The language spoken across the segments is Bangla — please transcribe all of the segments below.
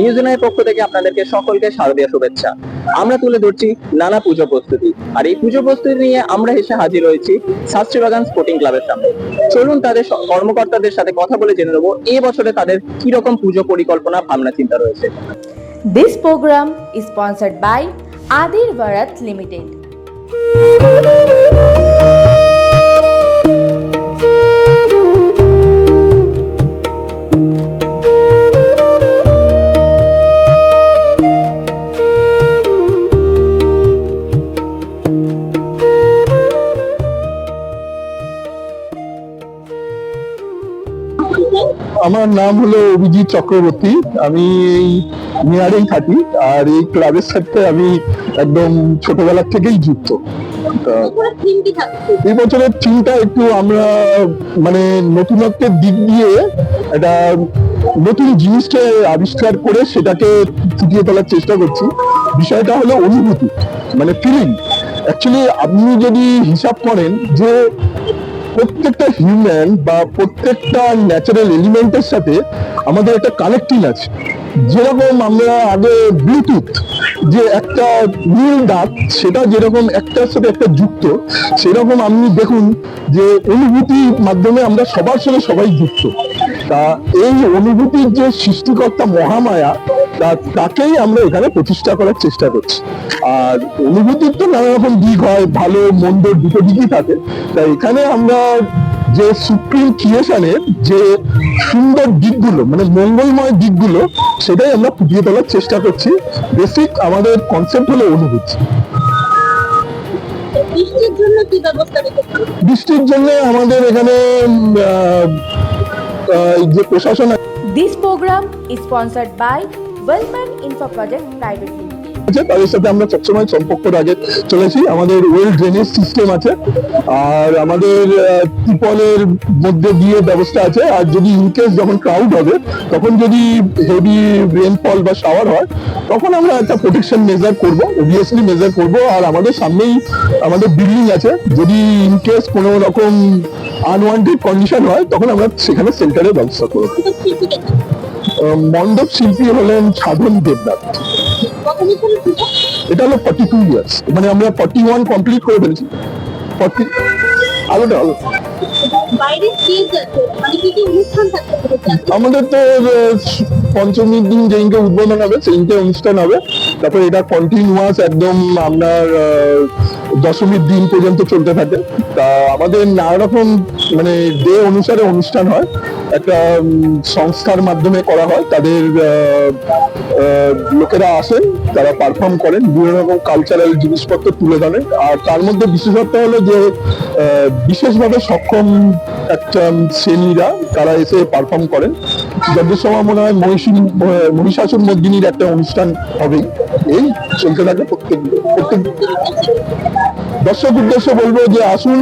নিউজ ইউনাইটের পক্ষ থেকে আপনাদেরকে সকলকে শারদীয় শুভেচ্ছা। আমরা তুলে ধরছি নানা পুজো প্রস্তুতি। আর এই পুজো প্রস্তুতি নিয়ে আমরা এসে হাজির হয়েছি শাস্ত্রীবাগান স্পোর্টিং ক্লাবের সামনে। চলুন তাদের কর্মকর্তাদের সাথে কথা বলে জেনে নেব এই বছরে তাদের কি রকম পুজো পরিকল্পনা, ভাবনা, চিন্তা রয়েছে। This program is sponsored by Adir Bharat Limited. আমার নাম হলো অভিজিৎ চক্রবর্তী। আমি এই নিয়ারেই থাকি আর এই ক্লাবের সাথে আমি একদম ছোটবেলার থেকেই যুক্ত। এই বছরের থিমটা একটু আমরা মানে নতুনত্বের দিক দিয়ে একটা নতুন জিনিসকে আবিষ্কার করে সেটাকে ফুটিয়ে তোলার চেষ্টা করছি। বিষয়টা হলো অনুভূতি মানে ফিলিং অ্যাকচুয়ালি আপনি যদি হিসাব করেন যে প্রত্যেকটা হিউম্যান বা প্রত্যেকটা ন্যাচারাল এলিমেন্টের সাথে আমাদের একটা কানেক্টিং আছে। যেরকম আমরা আগে ব্লুটুথ যে একটা নীল দাঁত, সেটা যেরকম একটার সাথে একটা যুক্ত, সেরকম আপনি দেখুন যে অনুভূতির মাধ্যমে আমরা সবার সাথে সবাই যুক্ত। তা এই অনুভূতির যে সৃষ্টিকর্তা মহামায়া তাকেই আমরা এখানে প্রতিষ্ঠা করার চেষ্টা করছি। আর অনুভূতির তো নানা রকম দিক হয় ভালো মন্দ দুটো দিকই থাকে। তা এখানে আমরা যে সুপ্রিম ক্রিয়েশনের যে সুন্দর দিকগুলো মানে মঙ্গলময় দিকগুলো সেটাই আমরা ফুটিয়ে তোলার চেষ্টা করছি। বেসিক আমাদের কনসেপ্ট হলো অনুভূতি। বৃষ্টির জন্য কি ব্যবস্থা রেখেছে বৃষ্টির জন্য আমাদের এখানে যে প্রশাসন This program is sponsored by Info Project Private Limited. আছে তাদের সাথে আমরা সবসময় সম্পর্ক রাখে চলেছি। আমাদের ওয়েল ড্রেনেজ সিস্টেম আছে, আর আমাদের টিপলের মধ্যে দিয়ে ব্যবস্থা আছে। আর যদি ইনকেস যখন ক্রাউড হবে, তখন যদি হেভি রেনফল বা শাওয়ার হয়, তখন আমরা একটা প্রোটেকশন মেজার করব অবভিয়াসলি মেজার করব। আর আমাদের সামনেই আমাদের বিল্ডিং আছে। যদি ইনকেস কোনো রকম আনওয়ান্টেড কন্ডিশন হয়, তখন আমরা সেখানে সেন্টারের ব্যবস্থা করব। মণ্ডপ শিল্পী হলেন সাধন দেবনাথ। এটা হলো ফর্টি টু ইয়ার্স মানে আমরা ফর্টি ওয়ান কমপ্লিট করে ফেলেছি। ফর্টি আলোটা আলো আমাদের তো পঞ্চমীর দিন যেদিনকে উদ্বোধন হবে সেদিনকে অনুষ্ঠান হবে। তারপরে এটা কন্টিনিউয়াস একদম আপনার দশমীর দিন পর্যন্ত চলতে থাকে। তা আমাদের নানা রকম মানে ডে অনুসারে অনুষ্ঠান হয়। একটা সংস্থার মাধ্যমে করা হয়। তাদের লোকেরা আসেন, তারা পারফর্ম করেন, বিভিন্ন রকম কালচারাল জিনিসপত্র তুলে ধরেন। আর তার মধ্যে বিশেষত্ব হলো যে বিশেষভাবে সক্ষম একটা শ্রেণীরা, তারা এসে পারফর্ম করেন। যাদের সময় মনে হয় মহিষী মহিষাসুর মর্দিনীর একটা অনুষ্ঠান হবেই এই চলতে থাকে প্রত্যেক প্রত্যেক দর্শক উদ্দেশ্যে বলব যে আসুন,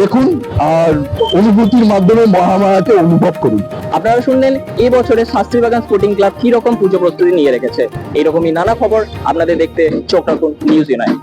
দেখুন, আর অনুভূতির মাধ্যমে মহামায়াকে অনুভব করুন। আপনারা শুনলেন এই বছরে শাস্ত্রীবাগান স্পোর্টিং ক্লাব কি রকম পুজো প্রস্তুতি নিয়ে রেখেছে? এইরকমই নানা খবর আপনাদের দেখতে চোখ রাখুন নিউজ ইউনাইট।